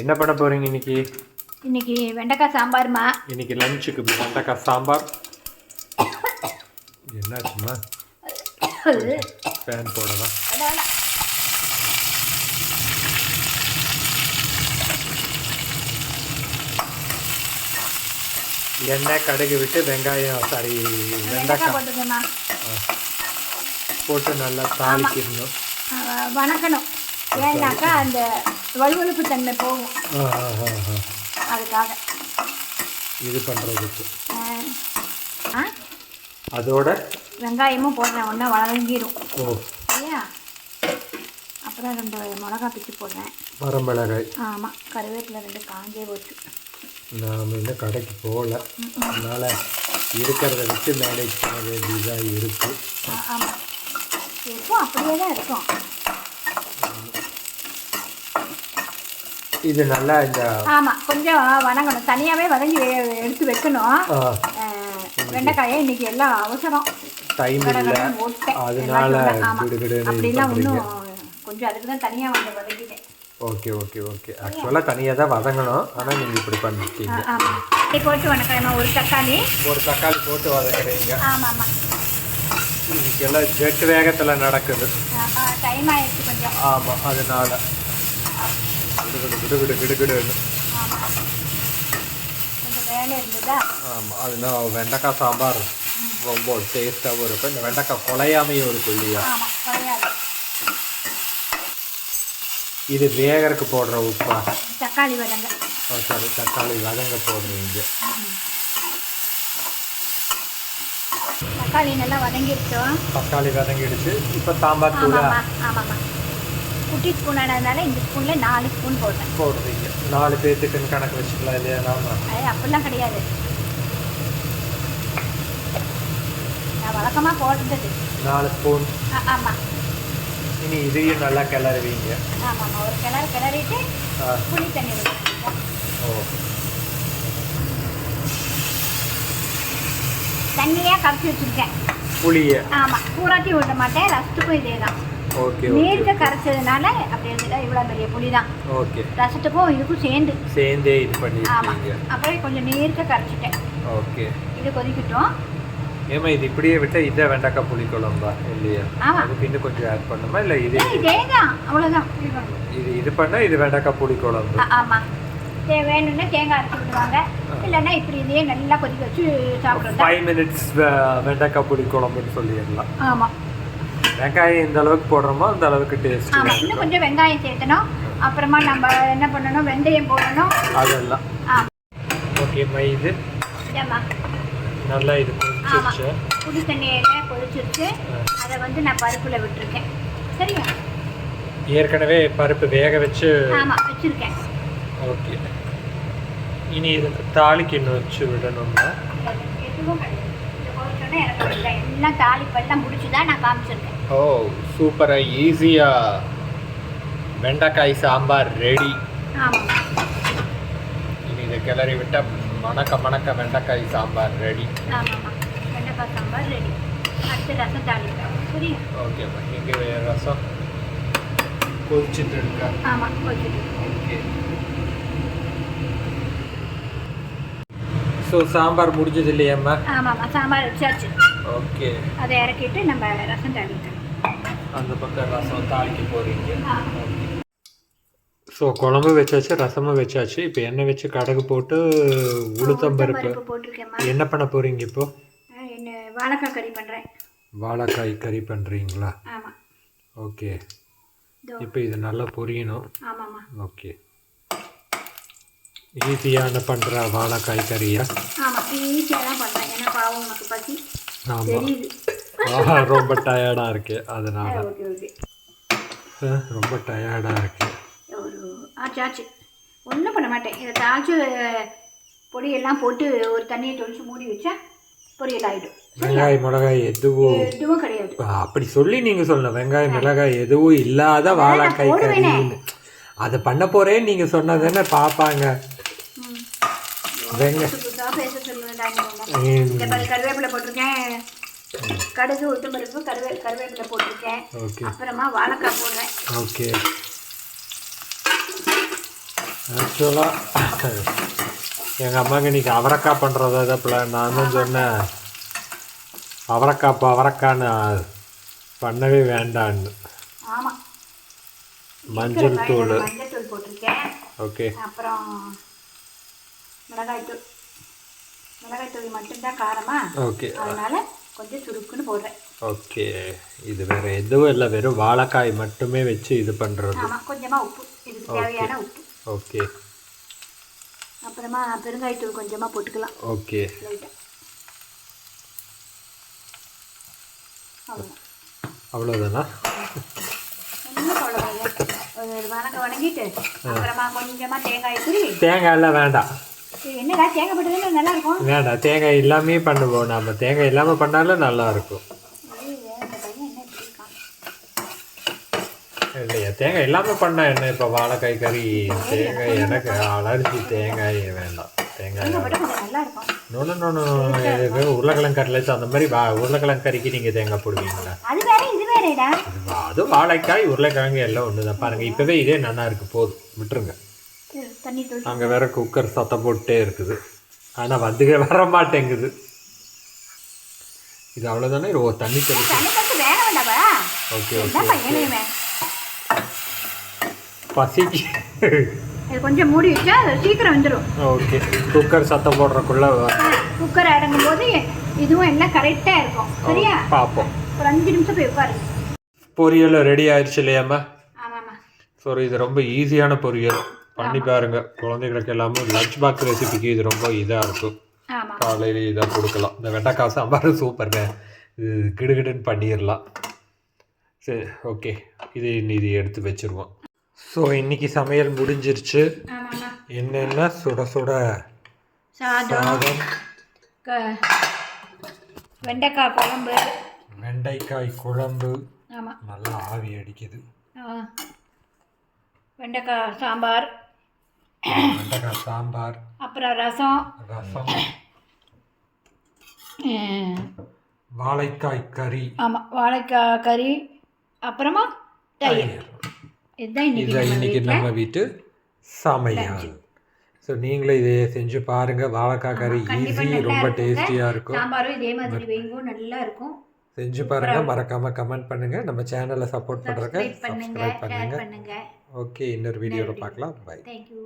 என்ன பண்ண போறீங்க இன்னைக்கு? இன்னைக்கு வெண்டைக்காய் சாம்பார்மா? இன்னைக்கு லஞ்சுக்கு வெண்டைக்காய் சாம்பார். என்னாச்சுமா ஃபேன் போடவா? எண்ணெய் கடுகு விட்டு வெங்காயம் சாரி வெண்டைக்காய். போட்டு நல்லா தாளிக்கிடணும் வணக்கணும். ஏன்னாக்கா அந்த வலுவழுப்பு தன்மை போகும். அதுக்காக. இது பண்ணுறதுக்கு அதோட? வெங்காயமும் போடுறேன். ஒன்றா வதங்கிடும் ஓ. இல்லையா அப்புறம் ரெண்டு மிளகா பிச்சு போடுறேன். மரமிளகாய் ஆமாம் கருவேப்பிலை ரெண்டு காஞ்சே போச்சு. நாம் இன்னும் கடைக்கு போகல. அதனால் இருக்கிறத வச்சு மேனேஜ் பண்ண வேண்டியதாக இருக்குது ஆமாம் இருக்கும் அப்படியே தான் இருக்கும். இது நல்லா இந்த ஆமாம் கொஞ்சம் வதங்கணும் தனியாகவே வதங்கி எடுத்து வைக்கணும். வெண்டைக்காயை இன்னைக்கு எல்லாம் அவசரம். டைம் இல்லை. அதனால அப்படிலாம் ஒன்றும் கொஞ்சம் அதுக்கு தான் தனியாக வந்து வதக்கிட்டேன். Okay okay okay. ஆக்சுவலாக தனியாக தான் வதங்கணும். ஆனால் நீங்கள் இப்படி பண்ணிட்டீங்க போட்டு வணக்கம் ஒரு தக்காளி. ஒரு தக்காளி போட்டு வதக்குறீங்க. ஆமாம் ஆமாம் இன்னைக்கு எல்லாம் ஜெட் வேகத்தில் நடக்குது. டைம் ஆயிடுச்சு கொஞ்சம். ஆமாம் அதனால. கிடுகிடு கிடுகிடு ஆமாம் அதனால் வெண்டைக்காய் சாம்பார் ரொம்ப டேஸ்ட்டாகவும் இருக்கும். இந்த வெண்டைக்காய் குலையாமையும் இருக்கும் இல்லையா? இது வேகறதுக்கு போடுற உப்பா? தக்காளி வதங்க. சாரி தக்காளி வதங்க போடுறீங்க. தக்காளி நல்லா வதங்கிடுச்சோம் தக்காளி வதங்கிடுச்சு. இப்போ சாம்பார் தூள்? ஆமாம்மா. குட்டி ஸ்பூன் ஆனதுனால இந்த ஸ்பூனில் நாலு ஸ்பூன் போடுறேன் போடுறீங்க. நாலு பேர்த்துக்குன்னு கணக்கு வச்சுக்கலாம் இல்லையா? நாம. அது அப்படிலாம் கிடையாது. நான் வழக்கமாக போடுறது. நாலு ஸ்பூன் ஆமாம் இனி இதையும் நல்லா கிளறுவீங்க. ஆமாம்மா ஒரு கிளறு கிளறிட்டு புளி தண்ணி ஓ. தண்ணியாக கரைச்சி வச்சுருக்கேன். புளிய. ஆமாம் பூராட்டி விட மாட்டேன். ரசத்துக்கும் இதே தான் நீர்க்க கரைச்சதுனால அப்படி இருந்தது இவ்வளோ பெரிய புளி தான் ஓகே. ரசத்துக்கும் இதுக்கும் சேர்ந்து. சேர்ந்தே இது ஆமாம் பண்ணிருக்கீங்க அப்புறம் கொஞ்சம் நீர்க்க கரைச்சிட்டேன். ஓகே. இது கொதிக்கட்டும். ஏமா இது இப்படியே விட்டா இதை வெண்டைக்காய் புளி குழம்பா? இல்லையா. அதுக்கு இன்னும் கொஞ்சம் ஆட் பண்ணுமா? இல்லை இது அவ்வளோதான் இது இது பண்ணா இது வெண்டைக்காய் புளி குழம்பு. ஆமாம் வேணும்னா தேங்காய் அரைச்சி விடுவாங்க. இல்லைன்னா இப்படி இதே நல்லா கொதிக்க வச்சு சாப்பிட்றது? ஃபைவ் மினிட்ஸ் வெண்டைக்காய் புளி குழம்புன்னு சொல்லிடலாம். ஆமாம் வெங்காயம் இந்த அளவுக்கு போடுறோமோ அந்த அளவுக்கு டேஸ்ட் ஆமாம் இன்னும் கொஞ்சம் வெங்காயம் சேர்த்தணும். அப்புறமா நம்ம என்ன பண்ணணும்? வெந்தயம் போடணும். அதெல்லாம். ஓகேம்மா இது. நல்லா இது ஆமாம் குடிச்சிருச்சு புது தண்ணியில் கொதிச்சிருச்சு. அதை வந்து நான் பருப்பில் விட்டுருக்கேன். சரியா? ஏற்கனவே பருப்பு வேக வச்சு ஆமாம் வச்சுருக்கேன். ஓகே இனி இதுக்கு தாளிக்கு இன்னும் வச்சு விடணும்னா எல்லாம் தாளிப்பெல்லாம் முடிச்சு தான் நான் காமிச்சிருக்கேன். ஓ சூப்பராக ஈஸியாக வெண்டைக்காய் சாம்பார் ரெடி. ஆமாம் இனி இதை கிளறி விட்டால் மணக்க மணக்க வெண்டைக்காய் சாம்பார் ரெடி. ஆமாம்மா வெண்டைக்காய் சாம்பார் ரெடி. அடுத்து ரசம் தாளிப்பேன் சரியா ஓகேம்மா இங்கே ரசம் கொதிச்சுட்டு இருக்கா? ஆமாம் ஓகே ஓகே. ஸோ சாம்பார் முடிஞ்சது இல்லையாம்மா ஆமாம்மா சாம்பார் வச்சாச்சு. ஓகே. அதை இறக்கிட்டு நம்ம ரசம் தாளிக்கலாம். அந்த பக்கம் ரசம் தாளிக்க போகிறீங்க ஆமாம் ஸோ குழம்பு வச்சாச்சு ரசமும் வச்சாச்சு. இப்போ எண்ணெய் வச்சு கடுகு போட்டு உளுத்தம்பருப்பு என்ன பண்ண போகிறீங்க இப்போ? வாழைக்காய் கறி பண்ணுறேன் வாழைக்காய் கறி பண்ணுறீங்களா ஆமாம் ஓகே. இப்போ இது நல்லா பொரியணும். ஓகே. ஈஸியான பண்ணுற வாழைக்காய் கறியா ஆமாம் ஈஸியாக தான் பண்ணுறேன் ஏன்னா பாவம் உனக்கு தெரியுது. ஆஹா ரொம்ப டயர்டாக இருக்கு. அதனால. ஓகே ரொம்ப டயர்டாக இருக்கு. ஒரு ஆச்சாச்சு ஒன்றும் பண்ண மாட்டேன். இதை தாளிச்சு பொடியெல்லாம் போட்டு ஒரு தண்ணியை தொளிச்சு மூடி வச்சா பொரியல் ஆகிடும் வெங்காயம் மிளகாய் எதுவும். எதுவும் கிடையாது. அப்படி சொல்லி நீங்கள் சொல்லணும் வெங்காயம் மிளகாய் எதுவும் இல்லாத வாழைக்காய். கறின்னு அதை பண்ண போறேன்னு நீங்கள் சொன்னதானே பார்ப்பாங்க கருவேப்பிலை போட்டிருக்கேன். கடுகு உளுத்தம்பருப்பு கருவே கருவேப்பிலை போட்டிருக்கேன். ஓகே அப்புறமா வாழைக்காய் போடுறேன். ஓகே ஆக்சுவலாக எங்கள் அம்மாவுக்கு இன்னைக்கு அவரைக்காய் பண்ணுறதா தான் பிளான் நான் தான் சொன்னேன் அவரைக்காய் இப்போ அவரைக்கான்னு பண்ணவே வேண்டான்னு. மஞ்சள் தூள். மஞ்சள் தூள் போட்டிருக்கேன். ஓகே அப்புறம் மிளகாய் தூள் மிளகாய் தூள் மட்டும்தான் காரமா? ஓகே அதனால கொஞ்சம் சுருக்குன்னு போடுறேன். ஓகே இது வேறு எதுவும் இல்லை. வெறும் வாழைக்காய் மட்டுமே வச்சு இது பண்ணுறது கொஞ்சமாக உப்பு. இதுக்கு தேவையான உப்பு. ஓகே அப்புறமா பெருங்காயத்தூள் கொஞ்சமாக போட்டுக்கலாம். ஓகே அவ்வளோதான் வணங்க வணங்கிட்டு அப்புறமா கொஞ்சமாக தேங்காய் தேங்காய் எல்லாம் வேண்டாம். என்னடா தேங்காய் போட்டதுன்னு நல்லா இருக்கும் வேண்டாம் தேங்காய் இல்லாமே பண்ணுவோம் நம்ம தேங்காய் இல்லாமல் பண்ணாலும் நல்லா இருக்கும் இல்லையா தேங்காய் இல்லாமல் பண்ணால் என்ன இப்போ வாழைக்காய் கறி? தேங்காய் எனக்கு அலர்ஜி. தேங்காய் வேண்டாம். தேங்காய் நோனு நோனு இதுக்கு உருளைக்கிழங்கு கட்லெட் அந்த மாதிரி வா உருளைக்கிழங்கு கறிக்கு நீங்கள் தேங்காய் போடுவீங்களா? அது இது வாழைக்காய் உருளைக்கிழங்கு எல்லாம் ஒன்று தான் பாருங்கள் இப்போவே இதே நல்லா இருக்குது போதும். விட்டுருங்க. இது தண்ணி அங்கே வேற குக்கர் சத்தம் போட்டே இருக்குது. ஆனால் வந்து வர மாட்டேங்குது. இது அவ்வளோதானே ஓ தண்ணி தெளிச்சு. ஓகே என்ன பசிக்கு. கொஞ்சம் மூடி வச்சா சீக்கிரம் வந்துடும் ஓகே. குக்கர் சத்தம் போடுறக்குள்ள குக்கர் அடங்கும் போது இதுவும் எல்லாம் கரெக்டாக இருக்கும். சரியா? பார்ப்போம் ஒரு அஞ்சு நிமிஷம் போய் உட்காரு. பொரியல் ரெடி ஆயிடுச்சு இல்லையாம்மா? ஆமாம்மா. ஸோ இது ரொம்ப ஈஸியான பொரியல். பண்ணி பாருங்க. குழந்தைகளுக்கு எல்லாமே லஞ்ச் பாக்ஸ் ரெசிபிக்கு இது ரொம்ப இதாக இருக்கும். காலையில் இதாக கொடுக்கலாம். இந்த வெண்டைக்காய் சாம்பார் சூப்பருங்க. இது கிடுகிடுன்னு பண்ணிடலாம். சரி ஓகே. இது இது எடுத்து வச்சுருவோம். ஸோ இன்னைக்கு சமையல் முடிஞ்சிருச்சு. என்னென்ன? சுட சுட சாதம் வெண்டைக்காய் குழம்பு. வெண்டைக்காய் குழம்பு. நல்லா ஆவி அடிக்குது. வெண்டைக்காய் சாம்பார். வெண்டைக்காய் சாம்பார் அப்புறம் ரசம். ரசம். வாழைக்காய் கறி. ஆமாம் வாழைக்காய் கறி அப்புறமா தயிர். இதுதான் இன்னைக்கு நம்ம வீட்டு சமையல். ஸோ நீங்களும் இதை செஞ்சு பாருங்க. வாழைக்காய் கறி ஈஸி ரொம்ப. டேஸ்டியாக இருக்கும். சாம்பாரும் இதே மாதிரி வைங்கும் நல்லா இருக்கும். செஞ்சு பாருங்க. மறக்காம கமெண்ட் பண்ணுங்க. நம்ம சேனலை சப்போர்ட் பண்றதுக்கு சப்ஸ்கிரைப் பண்ணுங்க சப்ஸ்கிரைப் ஷேர் பண்ணுங்க பண்ணுங்க. ஓகே இன்னொரு வீடியோவில் பார்க்கலாம். By thank you